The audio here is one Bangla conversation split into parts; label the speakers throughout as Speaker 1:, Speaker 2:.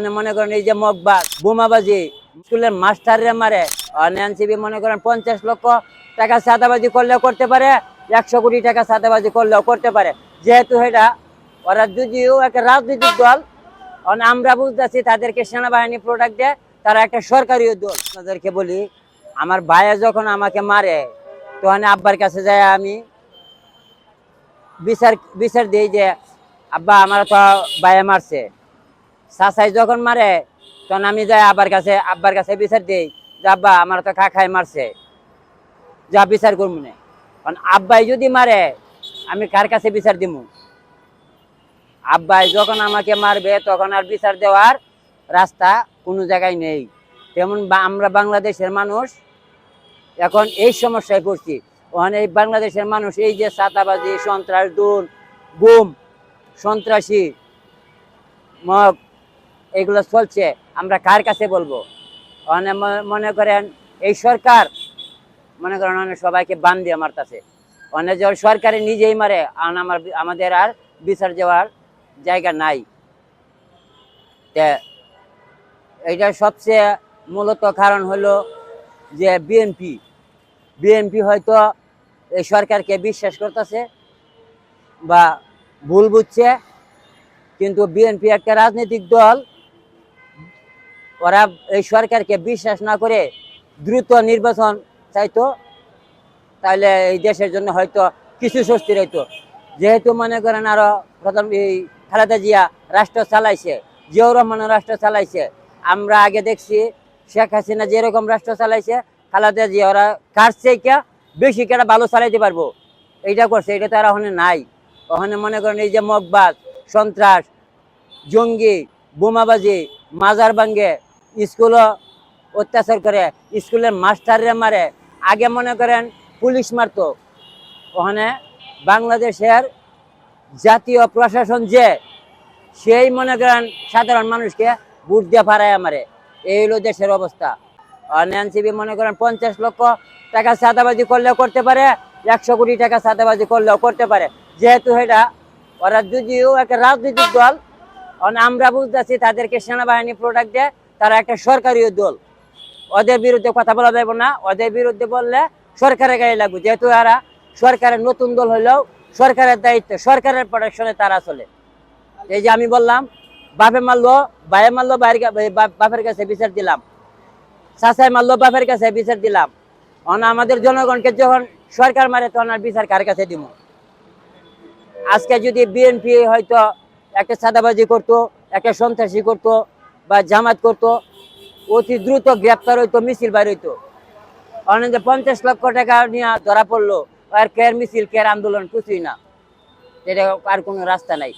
Speaker 1: ওখানে মনে করেন এই যে মগবাজ বোমাবাজি, স্কুলের মাস্টাররা মারে। এনসিবি মনে করেন পঞ্চাশ লক্ষ টাকা সাদাবাজি করলেও করতে পারে, একশো কোটি টাকা সাদাবাজি করলেও করতে পারে। যেহেতু এটা, ওরা যদিও একটা রাজনৈতিক দল আমরা বুঝতেছি তাদেরকে সেনাবাহিনী প্রোডাক্ট দেয়, তারা একটা সরকারি দল। তাদেরকে বলি, আমার ভাইয়া যখন আমাকে মারে, তখন আব্বার কাছে যায় আমি, বিচার বিচার দিই যে, আব্বা, আমার তো ভাইয়া মারছে। চাচাই যখন মারে, তখন আমি যাই আব্বার কাছে আব্বার কাছে বিচার দিই যে, আব্বা, আমার তো কাকাই মারছে। যা বিচার করব না। কারণ আব্বাই যদি মারে, আমি কার কাছে বিচার দিব আব্বাই যখন আমাকে মারবে, তখন আর বিচার দেওয়ার রাস্তা কোনো জায়গায় নেই। তেমন আমরা বাংলাদেশের মানুষ এখন এই সমস্যায় পড়ছি। ওখানে এই বাংলাদেশের মানুষ, এই যে সাতাবাজি সন্ত্রাস দুন গুম সন্ত্রাসী এগুলো চলছে, আমরা কার কাছে বলব? মনে করেন এই সরকার, মনে করেন অনেক সবাইকে বান দিয়ে মারতাছে। অনেক যখন সরকারে নিজেই মারে আর আমার আমাদের আর বিচার যাওয়ার জায়গা নাই। এটা সবচেয়ে মূলত কারণ হলো যে বিএনপি। বিএনপি হয়তো এই সরকারকে বিশ্বাস করতেছে বা ভুল বুঝছে, কিন্তু বিএনপি একটা রাজনৈতিক দল ওরা এই সরকারকে বিশ্বাস না করে দ্রুত নির্বাচন চাইতো তাহলে এই দেশের জন্য হয়তো কিছু স্বস্তি রইতো। যেহেতু মনে করেন আরও প্রথম এই খালেদা জিয়া রাষ্ট্র চালাইছে, জিয়াউর রহমান রাষ্ট্র চালাইছে, আমরা আগে দেখছি শেখ হাসিনা যেরকম রাষ্ট্র চালাইছে, খালেদা জিয়া ওরা কার থেকে বেশি কেটা ভালো চালাইতে পারব? এইটা করছে, এটা তো আর ওখানে নাই। ওখানে মনে করেন এই যে মগবাজ, সন্ত্রাস, জঙ্গি, বোমাবাজি, মাজার ভাঙ্গে স্কুলও অত্যাচার করে। স্কুলের মাস্টাররা মারে। আগে মনে করেন পুলিশ মারতো। ওখানে বাংলাদেশের জাতীয় প্রশাসন যে, সেই মনে করেন সাধারণ মানুষকে বুট দিয়ে ফারায় মারে। এই হলো দেশের অবস্থা। এনসিবি মনে করেন পঞ্চাশ লক্ষ টাকা সাদাবাজি করলেও করতে পারে, একশো কোটি টাকা সাদাবাজি করলেও করতে পারে। যেহেতু এটা, ওরা যদিও একটা রাজনৈতিক দল আমরা বুঝতেছি তাদেরকে সেনাবাহিনী প্রোডাক্ট দেয় তারা একটা সরকারি দল। ওদের বিরুদ্ধে কথা বলা যাবে না, ওদের বিরুদ্ধে বললে সরকারের গায়ে লাগবে। যেহেতু এরা সরকারের নতুন দল হলেও সরকারের দায়িত্ব, সরকারের প্রোটেকশনে তারা চলে। এই যে আমি বললাম বাপে মারলো ভাইয়ে মারলো বাপের কাছে বিচার দিলাম। চাচাই মারলো বাপের কাছে বিচার দিলাম। অন আমাদের জনগণকে যখন সরকার মারে তখন আর বিচার কার কাছে দিব আজকে যদি বিএনপি হয়তো একটা সাদাবাজি করতো, একটা সন্ত্রাসী করতো বা জামাত করতো, অতি দ্রুত গ্রেপ্তার হইতো, মিছিল বাইর হইতো। অনেক পঞ্চাশ লক্ষ টাকা নিয়ে ধরা পড়ল, আর কেয়ার মিছিল, কেয়ার আন্দোলন কিছুই না। এটা আর কোনো রাস্তা নাই।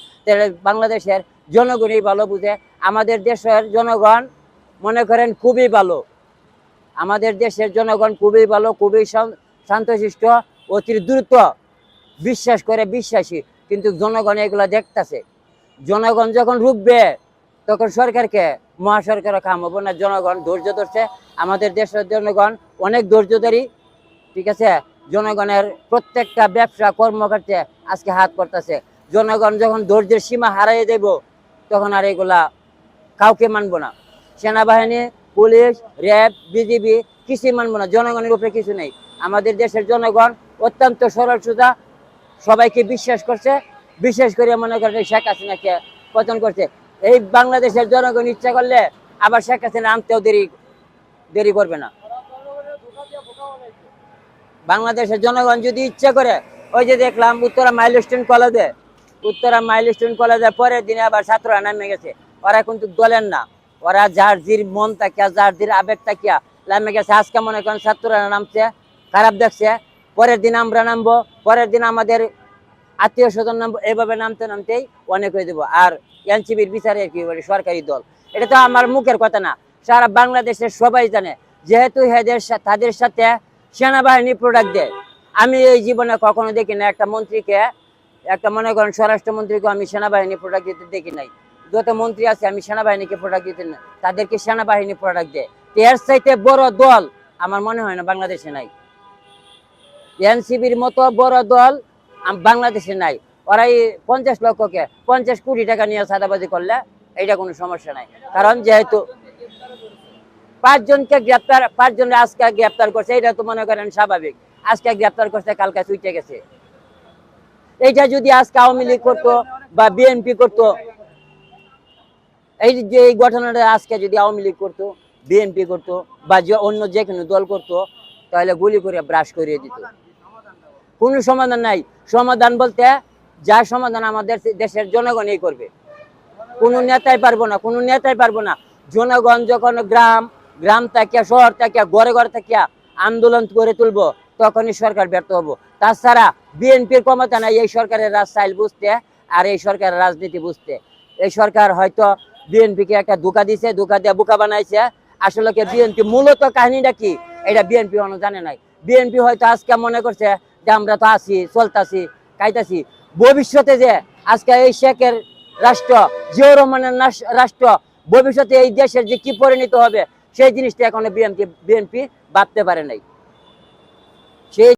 Speaker 1: বাংলাদেশের জনগণই ভালো বুঝে। আমাদের দেশের জনগণ মনে করেন খুবই ভালো। আমাদের দেশের জনগণ খুবই ভালো, খুবই শান্তশিষ্ট, অতি দ্রুত বিশ্বাস করে বিশ্বাসী। কিন্তু জনগণ এগুলো দেখতাছে। জনগণ যখন রুখবে তখন সরকারকে মহাসরকারও কাম হব না, জনগণ ধৈর্য ধরছে। আমাদের দেশের জনগণ অনেক ধৈর্যধারী, ঠিক আছে? জনগণের প্রত্যেকটা ব্যবসা কর্মকার্যে আজকে হাত করতেছে জনগণ যখন ধৈর্যের সীমা হারিয়ে দেব, তখন আর এগুলা কাউকে মানবো না। সেনাবাহিনী, পুলিশ, র্যাব, বিজিবি কিছুই মানবো না, জনগণের উপরে কিছু নেই। আমাদের দেশের জনগণ অত্যন্ত সরল সোজা, সবাইকে বিশ্বাস করছে। বিশেষ করে মনে করেন শেখ হাসিনাকে পতন করছে। এই বাংলাদেশের জনগণ ইচ্ছা করলে আবার শেখ হাসিনা আনতেও দেরি দেরি করবে না। বাংলাদেশের জনগণ যদি ইচ্ছা করে, ওই যে দেখলাম উত্তরা মাইলস্টোন কলেজে, উত্তরা মাইলস্টোন কলেজে পরের দিনে আবার ছাত্ররা নামে গেছে। ওরা কিন্তু দলের না, ওরা যার জির মন তাকিয়া, যার জির আবেগ তাকিয়া নামে গেছে। আজকে মনে করেন ছাত্ররা নামছে, খারাপ দেখছে, পরের দিন আমরা নামবো, পরের দিন আমাদের আত্মীয় স্বজন নাম এইভাবে নামতে নামতেই অনেক হয়ে দেবো আর এনসিবির বিচারে কি বলে, সরকারি দল। এটা তো আমার মুখের কথা না। সারা বাংলাদেশের সবাই জানে, যেহেতু এদের সা- তাদের সাথে সেনাবাহিনী প্রোডাক্ট দেয়। আমি এই জীবনে কখনো দেখি না একটা মন্ত্রীকে, একটা মনে করেন স্বরাষ্ট্রমন্ত্রীকে আমি সেনাবাহিনী প্রোডাক্ট দিতে দেখি নাই। যত মন্ত্রী আছে, আমি সেনাবাহিনীকে প্রোডাক্ট দিতে না তাদেরকে সেনাবাহিনী প্রোডাক্ট দেয়। এর চাইতে বড় দল আমার মনে হয় না বাংলাদেশে নাই। এনসিবির মতো বড় দল বাংলাদেশে নাই। ওরা এই পঞ্চাশ লক্ষকে পঞ্চাশ কোটি টাকা নিয়ে সাদাবাজি করলে এটা কোনো সমস্যা নাই। কারণ যেহেতু পাঁচজনকে গ্রেপ্তার পাঁচজনের আজকে গ্রেপ্তার করছে এটা তো মনে করেন স্বাভাবিক। আজকে গ্রেপ্তার করছে, কালকে ছুটে গেছে। এইটা যদি আজকে আওয়ামী লীগ করতো বা বিএনপি করতো, এই যে এই ঘটনাটা আজকে যদি আওয়ামী লীগ করতো, বিএনপি করতো বা অন্য যে কোনো দল করতো, তাহলে গুলি করে ব্রাশ করিয়ে দিত। কোনো সমাধান নাই। সমাধান বলতে যা সমাধান আমাদের দেশের জনগণই করবে। কোনো নেতাই পারব না, কোনো নেতাই পারব না। জনগণ যখন গ্রাম গ্রাম থেকে শহর থেকে ঘরে ঘরে থেকে আন্দোলন করে তুলবো, তখনই সরকার ব্যর্থ হব। তাছাড়া বিএনপির ক্ষমতা নাই এই সরকারের রাজশাইল বুঝতে আর এই সরকারের রাজনীতি বুঝতে। এই সরকার হয়তো বিএনপিকে একটা ধোকা দিছে, ধোকা দিয়ে বোকা বানাইছে। আসলে বিএনপি মূলত কাহিনীটা কি? এটা বিএনপি অন্য জানে নাই। বিএনপি হয়তো আজকে মনে করছে যে আমরা তো আছি, চলতাছি খাইতাছি ভবিষ্যতে যে আজকে এই শেখের রাষ্ট্র জিও রহমানের রাষ্ট্র, ভবিষ্যতে এই দেশের যে কি পরিণত হবে, সেই জিনিসটা এখনও বিএনপি বিএনপি ভাবতে পারে নাই। সেই